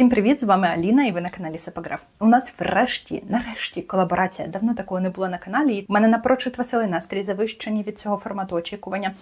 Всім привіт! З вами Аліна, і ви на каналі Сепаграф. У нас врешті, нарешті, колаборація. Давно такого не було на каналі. І мене напрочуд веселий настрій, завищені від цього формату очікування.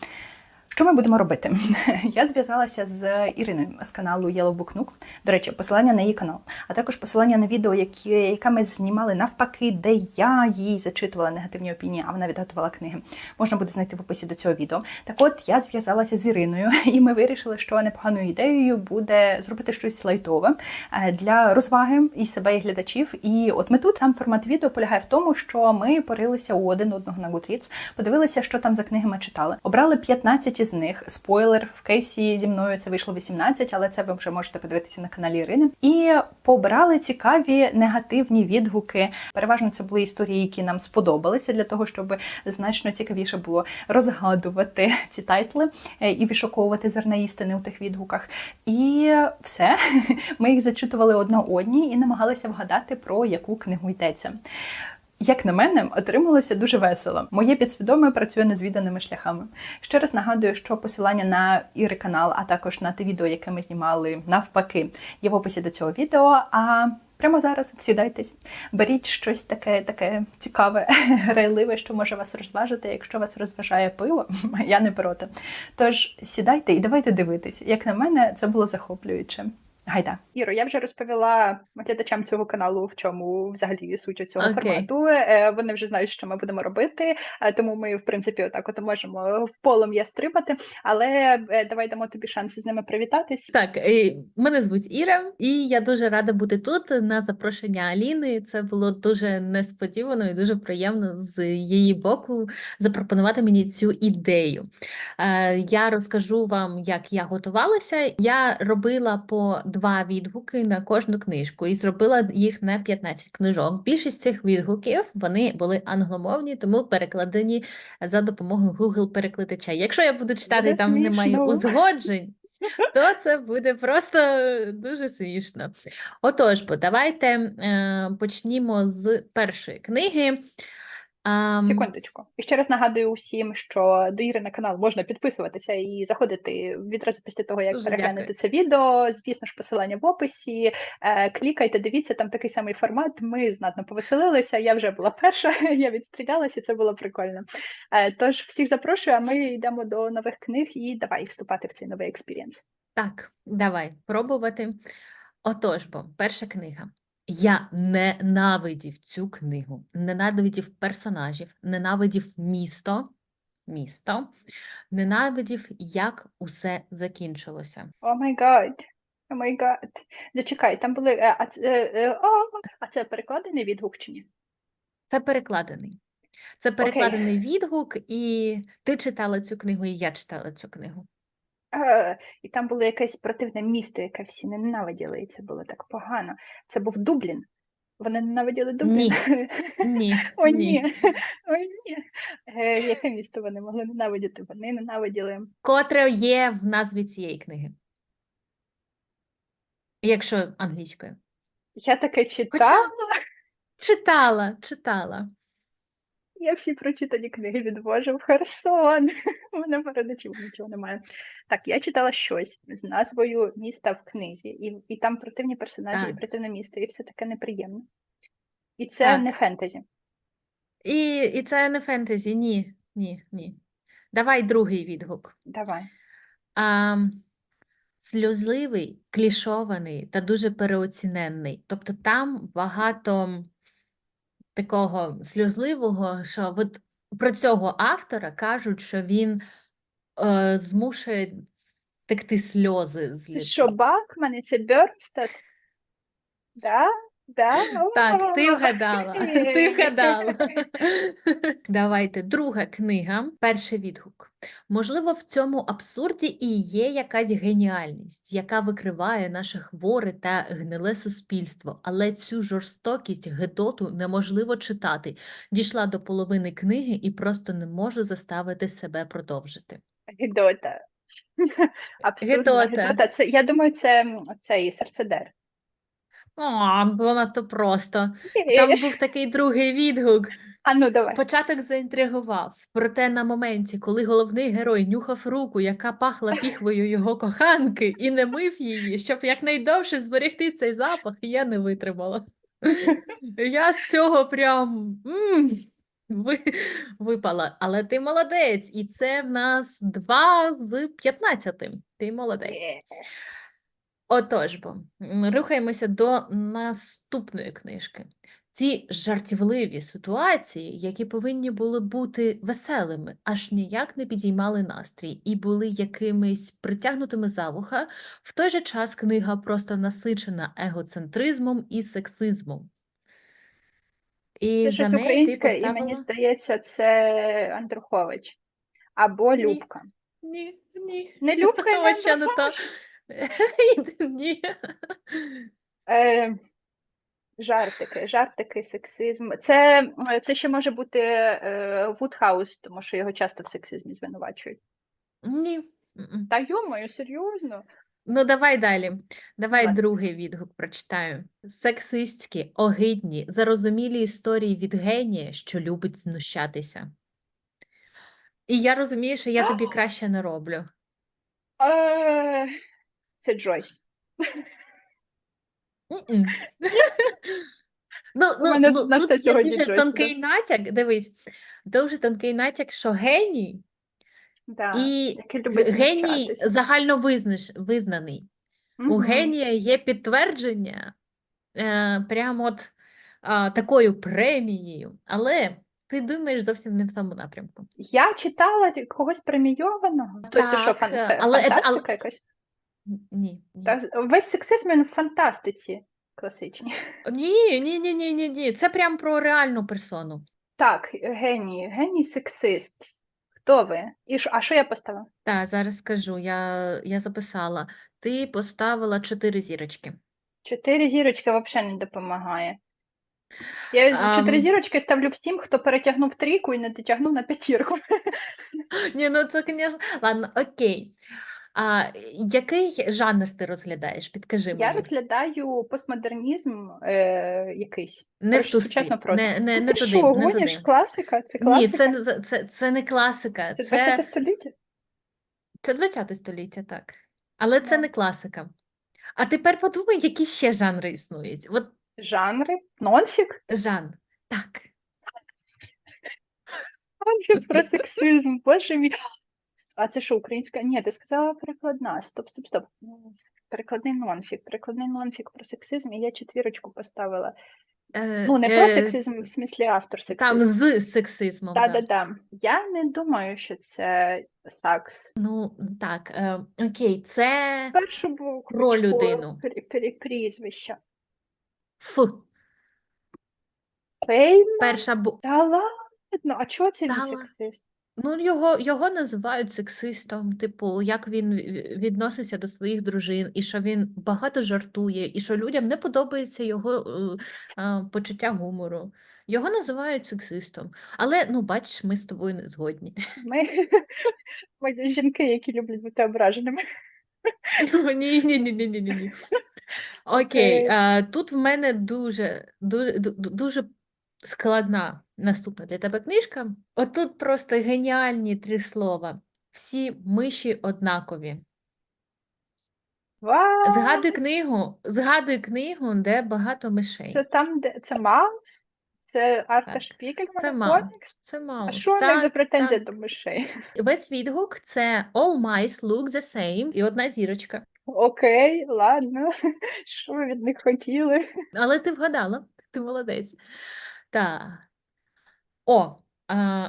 Що ми будемо робити? Я зв'язалася з Іриною з каналу Yellow Book Nook. До речі, посилання на її канал, а також посилання на відео, які, яке ми знімали навпаки, де я їй зачитувала негативні опінії, а вона відготувала книги. Можна буде знайти в описі до цього відео. Так от я зв'язалася з Іриною, і ми вирішили, що непоганою ідеєю буде зробити щось лайтове е, для розваги і себе, і глядачів. І от ми тут сам формат відео полягає в тому, що ми порилися у один одного на Goodreads, подивилися, що там за книги ми читали. Обрали 15 із них. Спойлер в кейсі зі мною це вийшло 18, але це ви вже можете подивитися на каналі Ірини. І побрали цікаві негативні відгуки. Переважно це були історії, які нам сподобалися для того, щоб значно цікавіше було розгадувати ці тайтли е, і вишуковувати зерна істини у тих відгуках. І все, ми їх зачитували одна одній і намагалися вгадати, про яку книгу йдеться. Як на мене, отрималося дуже весело. Моє підсвідоме працює незвіданими шляхами. Ще раз нагадую, що посилання на Іри канал, а також на те відео, яке ми знімали навпаки, є в описі до цього відео. А прямо зараз сідайтесь, беріть щось таке, таке цікаве, грайливе, що може вас розважити. Якщо вас розважає пиво, я не проти. Тож сідайте і давайте дивитись. Як на мене, це було захоплююче. Гайда. Іро, я вже розповіла глядачам цього каналу, в чому взагалі суть цього Окей. формату. Е, Вони вже знають, що ми будемо робити, е, тому ми, в принципі, отак от можемо в полум'я стрибати. Але е, давай дамо тобі шанс з ними привітатись. Так, мене звуть Іра, і я дуже рада бути тут на запрошення Аліни. Це було дуже несподівано і дуже приємно з її боку запропонувати мені цю ідею. Я розкажу вам, як я готувалася. Я робила по два відгуки на кожну книжку і зробила їх на 15 книжок. Більшість цих відгуків вони були англомовні, тому перекладені за допомогою Google перекладача. Якщо я буду читати, і там немає узгоджень. То це буде просто дуже смішно. Отож, бо давайте е, почнімо з першої книги. Ам, Секундочку. І ще раз нагадую усім, що до Іри на канал можна підписуватися і заходити відразу після того, як Дуже переглянете дякую. це відео. Звісно ж, посилання в описі. Е, клікайте, дивіться, там такий самий формат. Ми знатно повеселилися. Я вже була перша, я відстрілялася, це було прикольно. Е, тож всіх запрошую, а ми йдемо до нових книг і давай вступати в цей новий експірієнс. Так, давай пробувати. Отож, бо перша книга. Я ненавидів цю книгу, ненавидів персонажів, ненавидів місто, місто, ненавидів, як усе закінчилося. О май гад. О май гад. Зачекай, там були. е, А це, е, о, а це перекладений відгук чи ні? Це перекладений. Це перекладений відгук, і ти читала цю книгу, і я читала цю книгу. Е, І там було якесь противне місто, яке всі ненавиділи, і це було так погано. Це був Дублін. Вони ненавиділи Дублін. Ні, О, ні. ні. О, ні. Е, Яке місто вони могли ненавидіти? Вони ненавиділи. Котре є в назві цієї книги. Якщо англійською. Я таке читала, Читала, читала. Я всі прочитані книги відвожу в Херсон. У мене передачів нічого немає. Так, я читала щось з назвою міста в книзі, і, і там противні персонажі, і противне місто, і все таке неприємне. І це Так. не фентезі. І, і це не фентезі, ні, ні, ні. Давай другий відгук. Давай. А, сльозливий, клішований та дуже переоціненний. Тобто там багато такого сльозливого, що от про цього автора кажуть, що він е, змушує текти сльози з Це що, Бакман і це Бьорнстад? Да? Да? Так, ти вгадала. Ти вгадала. Давайте друга книга, перший відгук. Можливо, в цьому абсурді і є якась геніальність, яка викриває наше хворе та гниле суспільство, але цю жорстокість гетоту неможливо читати. Дійшла до половини книги і просто не можу заставити себе продовжити. Гедота. Абсурдна Гедота. Гедота. Це, я думаю, це м, цей серцедер. О, було надто просто. Там був такий другий відгук. А ну давай. Початок заінтригував, проте на моменті, коли головний герой нюхав руку, яка пахла піхвою його коханки, і не мив її, щоб якнайдовше зберегти цей запах, я не витримала. Я з цього прям м, ви, випала. Але ти молодець, і це в нас 2 з 15. Ти молодець. Отож бо, рухаємося до наступної книжки. Ці жартівливі ситуації, які повинні були бути веселими, аж ніяк не підіймали настрій і були якимись притягнутими за вуха, в той же час книга просто насичена егоцентризмом і сексизмом. І Це за неї ти українське, і мені здається, це Андрухович. Або Любка. Ні, ні. Не Любка, не не та. Ні. Е, жартики, жартики, сексизм. Це, це ще може бути е, Вудхаус, тому що його часто в сексизмі звинувачують. Ні. Та йомаю, серйозно? Ну, давай далі. Давай Давай. другий відгук прочитаю. Сексистські, огидні, зарозумілі історії від генія, що любить знущатися. І я розумію, що я тобі краще не роблю. Е, це Джойс. Ну, У мене ну, на тут все є сьогодні дуже Джойс, тонкий натяк, дивись, дуже тонкий натяк, що геній Да, і який любить геній загально визнаш, визнаний. У Мгм. генія є підтвердження е, прямо от а, такою премією, але ти думаєш зовсім не в тому напрямку. Я читала когось премійованого. То це що, Так, фан- е, але- але- фантастика якась? Ні, ні. Та, весь сексизм він в фантастиці класичній. Ні, ні, ні, ні, ні, ні. Це прям про реальну персону. Так, геній, геній сексист. Хто ви? І що, а що я поставила? Так, зараз скажу, я, я записала. Ти поставила чотири зірочки. Чотири зірочки взагалі не допомагає. Я чотири зірочки ставлю всім, хто перетягнув трійку і не дотягнув на п'ятірку. Ні, ну це, звісно. Ладно, окей. А, який жанр ти розглядаєш? Підкажи Я розглядаю постмодернізм е, якийсь. Не в ту сучасну стиль, прозу. не, не, Ти туди, що, не гониш? туди. Класика? Це Ні, класика? це, не це, це не класика, Це це, 20 століття? це 20 століття, так. Але це не класика. А тепер подумай, які ще жанри існують. От Жанри? Нонфік? жанр. Так. Нонфік про сексизм, боже мій. А це що, українська? Ні, ти сказала перекладна. Стоп, стоп, стоп. Перекладний нонфік. Перекладний нонфік про сексизм, і я четвірочку поставила. Е, Ну, не про е, сексизм, в смислі автор Там з сексизмом. Да, да. да, да. Я не думаю, що це сакс. Ну, так, е, окей, це Першу букву Про людину. прізвище. Ф. Фейм? Перша бу... Та ладно, а чого це Та ла- сексист? Ну, його, його називають сексистом, типу, як він ві- відносився до своїх дружин, і що він багато жартує, і що людям не подобається його е, а, почуття гумору. Його називають сексистом. Але, ну, бачиш, ми з тобою не згодні. Ми, ми жінки, які люблять бути ображеними. Ні, ні, ні, ні, ні, ні, ні. Окей, Окей. а, тут в мене дуже, дуже, ду- ду- дуже складна наступна для тебе книжка. Отут просто геніальні три слова. Всі миші однакові. Вау! Згадуй книгу, згадуй книгу, де багато мишей. Це там, де це Маус? Це Арта Так, це Маус. Це А Маус. що у них за претензія до мишей? Весь відгук це All mice look the same і одна зірочка. Окей, ладно. Що ви від них хотіли? Але ти вгадала, ти молодець. Так. О,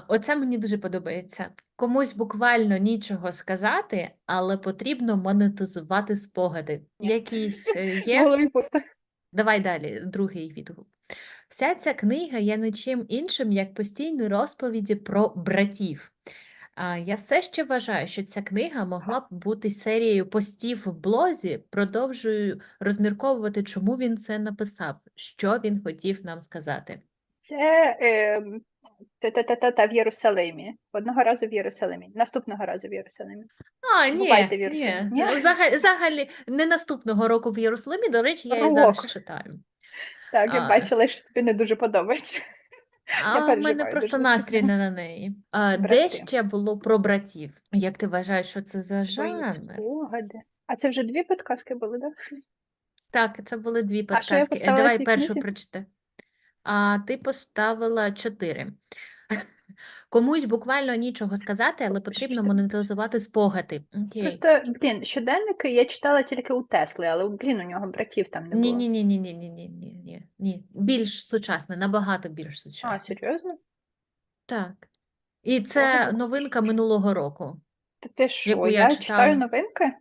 оце мені дуже подобається. Комусь буквально нічого сказати, але потрібно монетизувати спогади. Якісь е, є. Давай далі, другий відгук. Вся ця книга є нічим іншим, як постійні розповіді про братів. Я все ще вважаю, що ця книга могла б бути серією постів в блозі. Продовжую розмірковувати, чому він це написав, що він хотів нам сказати. Це ем, та-та-та-та в Єрусалимі. Одного разу в Єрусалимі. Наступного разу в Єрусалимі. А, ні, Бувайте в. Єрусалимі. Ні? Взагалі, взагалі, не наступного року в Єрусалимі, до речі, я і зараз читаю. Так, я А. бачила, що тобі не дуже подобається. А в мене просто настрій не на неї. А, де ще було про братів? Як ти вважаєш, що це за жанр? А це вже дві підказки були, так? Так, це були дві підказки. В Давай першу прочитай. А ти поставила чотири. Комусь буквально нічого сказати, але потрібно монетизувати спогади. Окей. Просто, блін, щоденники я читала тільки у Тесли, але, блін, у нього братів там не було. ні, ні, ні, ні, ні, ні, ні, ні, ні. Більш сучасне, набагато більш сучасне. А, серйозно? Так. І це новинка минулого року. Та ти що, Яку я я читаю новинки?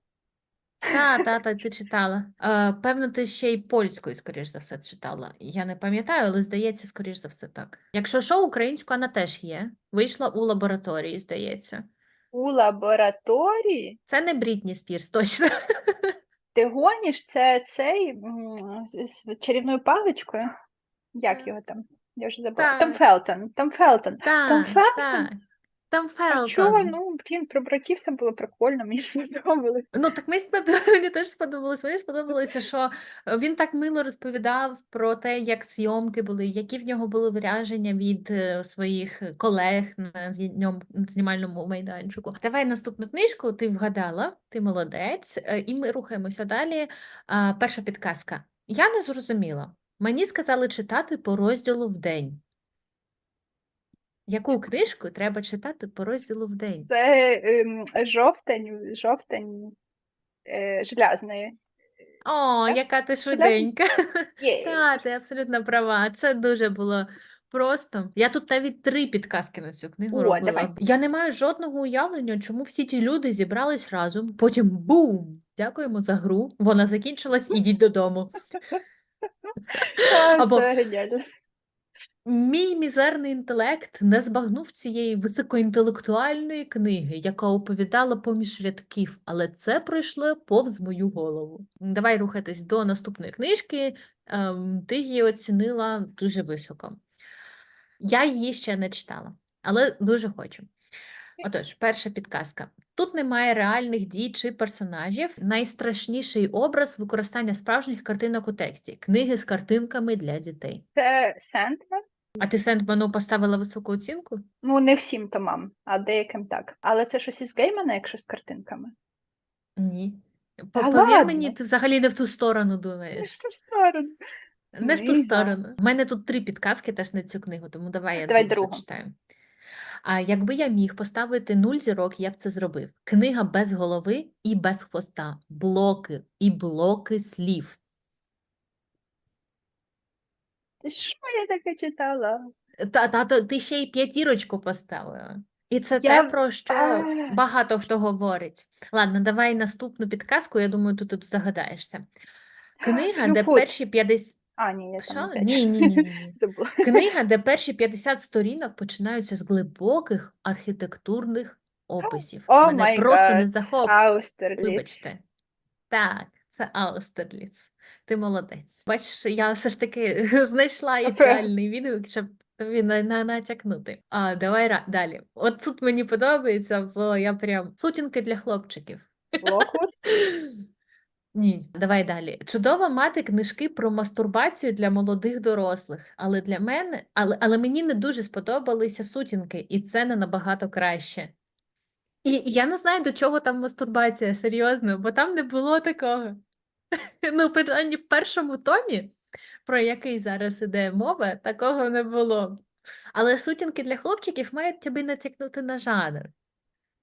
Та, та, та, ти читала. Е, певно, ти ще й польською, скоріш за все, читала. Я не пам'ятаю, але здається, скоріш за все, так. Якщо що, українську вона теж є. Вийшла у лабораторії, здається. У лабораторії? Це не Брітні Спірс, точно. Ти гониш, це цей м, з, чарівною паличкою? Як його там? Я вже забула. Том Фелтон. Том Фелтон. Том Так, Фелтон? так. Там А чого? Фелтон. Ну, блін, про братів там було прикольно, мені сподобалось. Ну, так мені сподобалося, мені теж сподобалось. Мені сподобалося, що е, він так мило розповідав про те, як зйомки були, які в нього були враження від е, своїх колег на знімальному знімальному майданчику. Давай наступну книжку. Ти вгадала, ти молодець, е, і ми рухаємося далі. А, перша підказка. Я не зрозуміла. Мені сказали читати по розділу в день. Яку книжку треба читати по розділу в день? Це ем, жовтень, жовтень е, желязної. О, Так? яка ти швиденька. Так, ти абсолютно права. Це дуже було просто. Я тут навіть три підказки на цю книгу О, робила. давай. Я не маю жодного уявлення, чому всі ті люди зібрались разом. Потім бум! Дякуємо за гру. Вона закінчилась, ідіть додому. Та, Або Це геніально. Мій мізерний інтелект не збагнув цієї високоінтелектуальної книги, яка оповідала поміж рядків, але це пройшло повз мою голову. Давай рухатись до наступної книжки. Ем, ти її оцінила дуже високо. Я її ще не читала, але дуже хочу. Отож, перша підказка. Тут немає реальних дій чи персонажів. Найстрашніший образ використання справжніх картинок у тексті. Книги з картинками для дітей. Це Сентмен. А ти Сендману поставила високу оцінку? Ну, не всім томам, а деяким так. Але це щось із Геймана, якщо з картинками. Ні. Та По- мені, ти взагалі не в ту сторону Не в думаєш. ту сторону. Не в ту сторону. У мене тут три підказки теж на цю книгу, тому давай я Давай другу другу. зачитаю. А якби я міг поставити нуль зірок, я б це зробив. Книга без голови і без хвоста. Блоки і блоки слів. Ти Що я таке читала? Та, та, то ти ще й п'ятірочку поставила. І це Я те, про що А. багато хто говорить. Ладно, давай наступну підказку, я думаю, ти тут здогадаєшся. Книга, де перші 50... А, ні, я там Ні, ні, ні, ні. Книга, де перші 50 сторінок починаються з глибоких архітектурних описів. О Мене просто не гад, захоп... Аустерліц. Вибачте. Так, це Аустерліц. Ти молодець. Бачиш, я все ж таки знайшла ідеальний відгук, щоб тобі на, на, натякнути. А давай ра- далі. От тут мені подобається, бо я прям сутінки для хлопчиків. Локвуд. Ні, давай далі. Чудово мати книжки про мастурбацію для молодих дорослих, але для мене, але, але мені не дуже сподобалися сутінки, і це не набагато краще. І я не знаю, до чого там мастурбація, серйозно, бо там не було такого. Ну, принаймні в першому томі, про який зараз іде мова, такого не було. Але сутінки для хлопчиків мають тобі натякнути на жанр.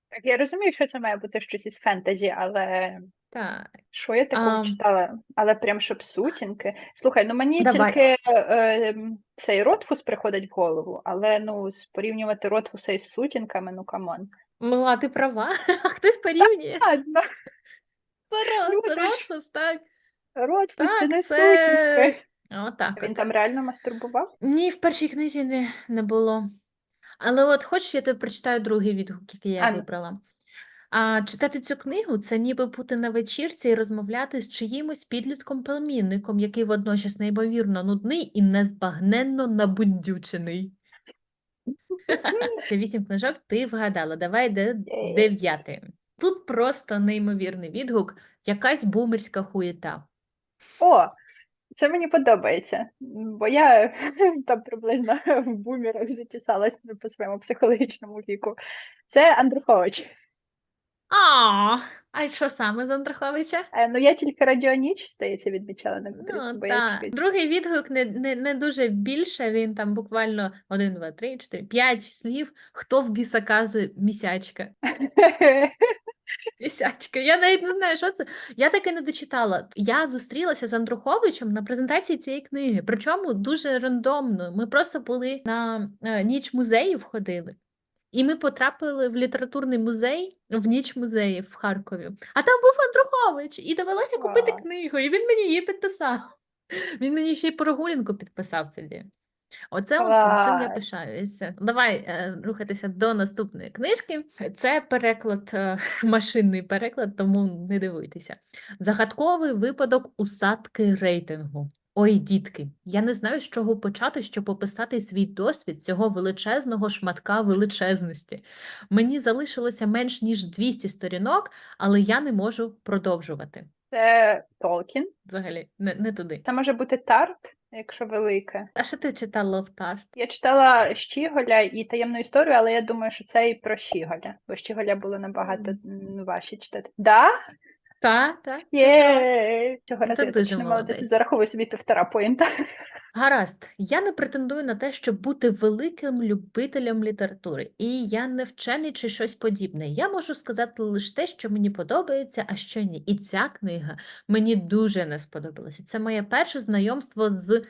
Так, я розумію, що це має бути щось із фентезі, але Так. що я такого Ам. читала? Але прям щоб сутінки. Слухай, ну мені Давай. тільки е, ем, цей Ротфус приходить в голову, але ну порівнювати Ротфуса із сутінками, ну камон. Ну, а ти права, а хтось порівнює. Ладно, Це, ро- це ти Ротфус, так. Ротфус це не це- сутінки. Отак Він от. там реально мастурбував? Ні, в першій книзі не, не було. Але от хочеш, я тобі прочитаю другий відгук, який я А, ну. вибрала. А читати цю книгу це ніби бути на вечірці і розмовляти з чиїмось підлітком-племінником, який водночас неймовірно нудний і незбагненно набундючений. Це вісім книжок ти вгадала. Давай де Єй. дев'ятий. Тут просто неймовірний відгук, якась бумерська хуєта. О, Це мені подобається, бо я там приблизно в бумерах затісалась по своєму психологічному віку. Це Андрухович. А, а що саме з Андруховича? Е, Ну, я тільки радіоніч, здається, відмічала на Ну, тільки Другий відгук не, не, не дуже більше, він там буквально 1, 2, 3, 4, 5 слів. Хто в біса каже місячка? Місячка. Я навіть не знаю, що це. Я таки не дочитала. Я зустрілася з Андруховичем на презентації цієї книги. Причому дуже рандомно. Ми просто були на е, ніч музеїв ходили. І ми потрапили в літературний музей в ніч музеїв в Харкові. А там був Андрухович, і довелося купити книгу, і він мені її підписав. Він мені ще й прогулянку підписав тоді. Оце от цим я Клас. пишаюся. Давай е, рухатися до наступної книжки. Це переклад, е, машинний переклад, тому не дивуйтеся. Загадковий випадок усадки рейтингу. Ой, дітки, я не знаю, з чого почати, щоб описати свій досвід цього величезного шматка величезності. Мені залишилося менш ніж 200 сторінок, але я не можу продовжувати. Це Толкін. Взагалі, не, не туди. Це може бути тарт, якщо велике. А що ти читала в Тарт? Я читала Щіголя і таємну історію, але я думаю, що це і про Щіголя, бо Щіголя було набагато важче читати. Да? Та, та. Є. Цього Ну, разу я дуже точно молодець. Зараховую собі півтора поінта. Гаразд, я не претендую на те, щоб бути великим любителем літератури, і я не вчений чи щось подібне. Я можу сказати лише те, що мені подобається, а що ні. І ця книга мені дуже не сподобалася. Це моє перше знайомство з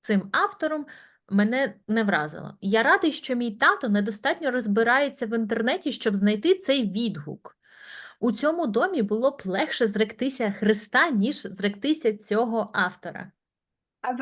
цим автором. Мене не вразило. Я радий, що мій тато недостатньо розбирається в інтернеті, щоб знайти цей відгук. У цьому домі було б легше зректися Христа, ніж зректися цього автора. А?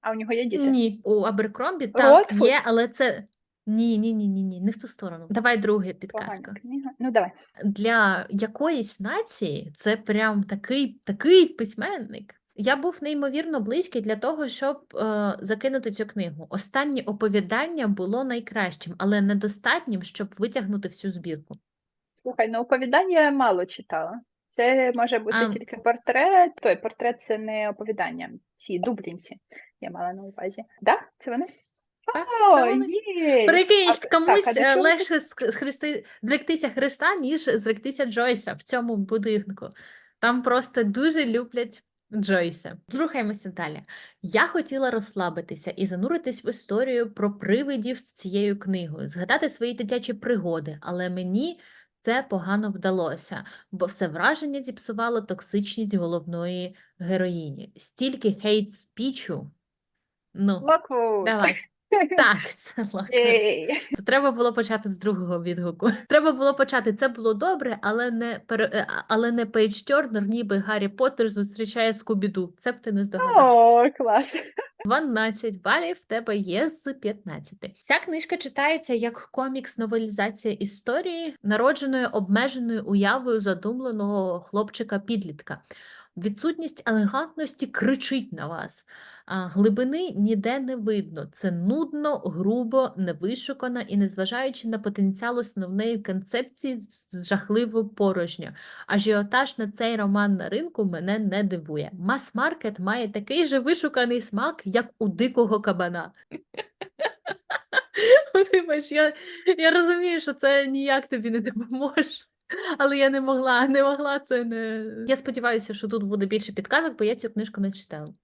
А у нього є діти? Ні, у Аберкромбі так Ротфуд? є, але це ні, ні, ні, ні, ні, не в ту сторону. Давай друге підказка. Книга. Ну, давай. Для якоїсь нації це прям такий, такий письменник. Я був неймовірно близький для того, щоб е, закинути цю книгу. Останнє оповідання було найкращим, але недостатнім, щоб витягнути всю збірку. Слухай, ну оповідання я мало читала. Це може бути А. тільки портрет. Той портрет це не оповідання. Ці дублінці я мала на увазі. Да? Це вони? Так, О, це вони. є! Прикинь, А, так, комусь а до е, легше хрести, зректися Христа, ніж зректися Джойса в цьому будинку. Там просто дуже люблять Джойса. Рухаємося далі. Я хотіла розслабитися і зануритись в історію про привидів з цією книгою, згадати свої дитячі пригоди, але мені це погано вдалося, бо все враження зіпсувало токсичність головної героїні. Стільки хейт-спічу. Ну, Локвуд. давай. Так, це. Єй. Треба було почати з другого відгуку. Треба було почати. Це було добре, але не пере... е, але не Пейдж Тернер, ніби Гаррі Поттер зустрічає Скубіду. Це б ти не здогадався. О, клас. 12 балів в тебе є з 15. Ця книжка читається як комікс-новелізація історії, народженої обмеженою уявою задумленого хлопчика-підлітка. Відсутність елегантності кричить на вас, а глибини ніде не видно. Це нудно, грубо, невишукано і незважаючи на потенціал основної концепції жахливо порожньо. Ажіотаж на цей роман на ринку мене не дивує. Мас-маркет має такий же вишуканий смак, як у дикого кабана. Вибач, я, я розумію, що це ніяк тобі не допоможе. Але я не могла, не могла це не. Я сподіваюся, що тут буде більше підказок, бо я цю книжку не читала.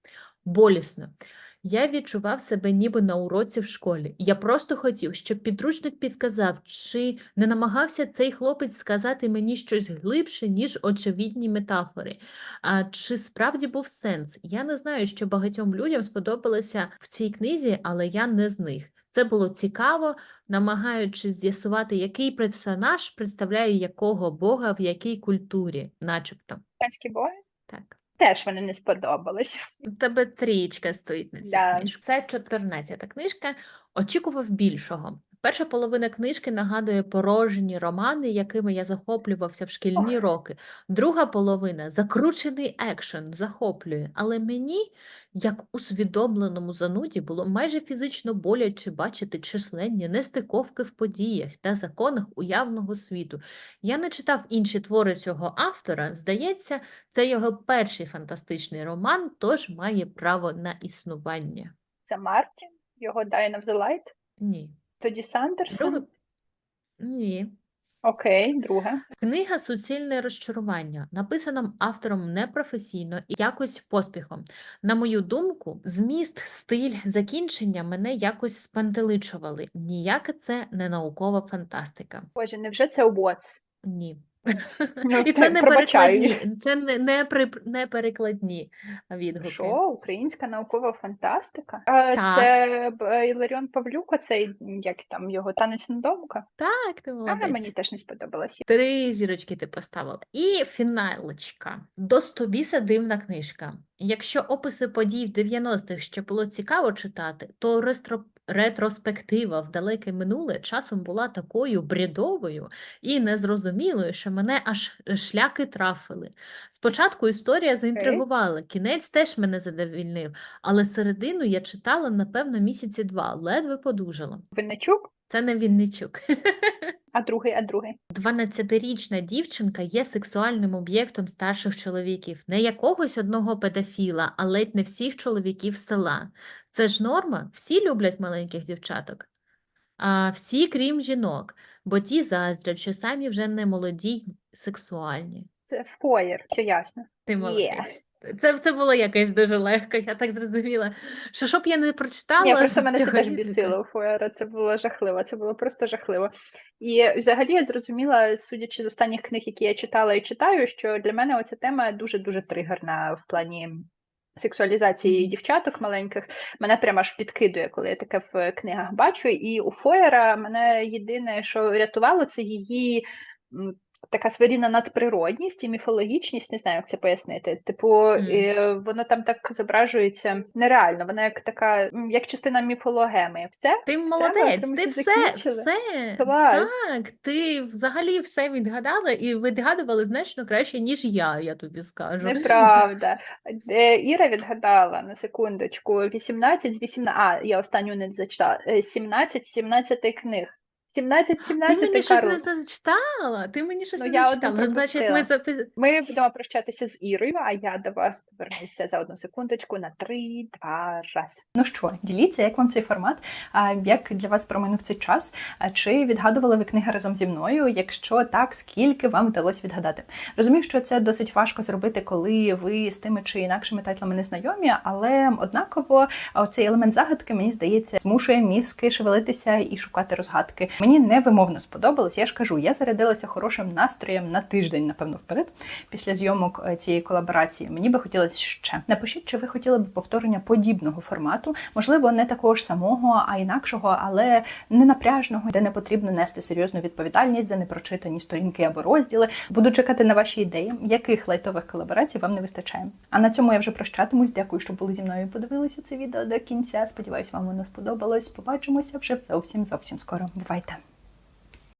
Болісно. Я відчував себе ніби на уроці в школі. Я просто хотів, щоб підручник підказав, чи не намагався цей хлопець сказати мені щось глибше, ніж очевидні метафори. А чи справді був сенс? Я не знаю, що багатьом людям сподобалося в цій книзі, але я не з них. Це було цікаво, намагаючись з'ясувати, який персонаж представляє якого бога в якій культурі, начебто. Панські боги? Так. Теж вони не сподобались. У тебе трічка стоїть на цій Да. книжці. Це 14-та книжка. Очікував більшого. Перша половина книжки нагадує порожні романи, якими я захоплювався в шкільні роки. Друга половина закручений екшен захоплює, але мені, як усвідомленому зануді, було майже фізично боляче бачити численні нестиковки в подіях та законах уявного світу. Я не читав інші твори цього автора. Здається, це його перший фантастичний роман, тож має право на існування. Це Мартін, його of the Light. Ні. Тоді Сандерсон. Друге... Ні. Окей, друге. Книга Суцільне розчарування написана автором непрофесійно і якось поспіхом. На мою думку, зміст, стиль, закінчення мене якось спантеличували. Ніяка це не наукова фантастика. Боже, невже це Уотс? Ні. Ну, І це не пробачаю. перекладні, це не, не, при, не перекладні відгуки. Що? Українська наукова фантастика? Так. Це б- е, Іларіон Павлюк, оцей, як там його танець недомка. Так, ти А молодець. мені теж не сподобалось. Три зірочки ти поставила. І фіналочка. Достобіса дивна книжка. Якщо описи подій в 90-х ще було цікаво читати, то рестро... ретроспектива в далеке минуле часом була такою бредовою і незрозумілою, що мене аж шляки трафили. Спочатку історія заінтригувала, кінець теж мене задовільнив, але середину я читала, напевно, місяці два, ледве подужала. Винничук, Це не Вінничук. а другий, а другий. 12-річна дівчинка є сексуальним об'єктом старших чоловіків, не якогось одного педофіла, а ледь не всіх чоловіків села. Це ж норма, всі люблять маленьких дівчаток. А всі, крім жінок, бо ті заздрять, що самі вже не молоді сексуальні. Це Фоєр, все ясно. Ти молодець. Це, це було якось дуже легко, я так зрозуміла. Що щоб я не прочитала, Ні, просто мене це теж бісило у Фоєра. Це було жахливо, це було просто жахливо. І взагалі я зрозуміла, судячи з останніх книг, які я читала і читаю, що для мене оця тема дуже-дуже тригерна в плані. Сексуалізації дівчаток маленьких мене прямо аж підкидує, коли я таке в книгах бачу. І у Фоєра мене єдине, що рятувало, це її така своєрідна надприродність і міфологічність, не знаю, як це пояснити. Типу, е, воно там так зображується нереально, вона як така, як частина міфологеми. Все? Ти Все, молодець, ми ти все, закінчили? все. Клас. Так, ти взагалі все відгадала і відгадували значно краще, ніж я, я тобі скажу. Неправда. Е, Іра відгадала на секундочку. 18 з 18, а, я останню не зачитала. Е, 17 з 17 книг. 17 з Ти 17 мені щось не зачитала. Ти мені щось Ну, не я зачитала. Ну, значить, ми запис... Ми будемо прощатися з Ірою, а я до вас повернуся за одну секундочку на 3, 2, раз. Ну що, діліться, як вам цей формат? А як для вас проминув цей час? А чи відгадували ви книги разом зі мною? Якщо так, скільки вам вдалося відгадати? Розумію, що це досить важко зробити, коли ви з тими чи інакшими тайтлами не знайомі, але однаково цей елемент загадки, мені здається, змушує мізки шевелитися і шукати розгадки. Мені невимовно сподобалось. Я ж кажу, я зарядилася хорошим настроєм на тиждень, напевно, вперед після зйомок е, цієї колаборації. Мені би хотілося ще. Напишіть, чи ви хотіли б повторення подібного формату, можливо, не такого ж самого, а інакшого, але не напряжного, де не потрібно нести серйозну відповідальність за непрочитані сторінки або розділи. Буду чекати на ваші ідеї, яких лайтових колаборацій вам не вистачає. А на цьому я вже прощатимусь. Дякую, що були зі мною подивилися це відео до кінця. Сподіваюсь, вам воно сподобалось. Побачимося вже зовсім зовсім скоро. Бувайте!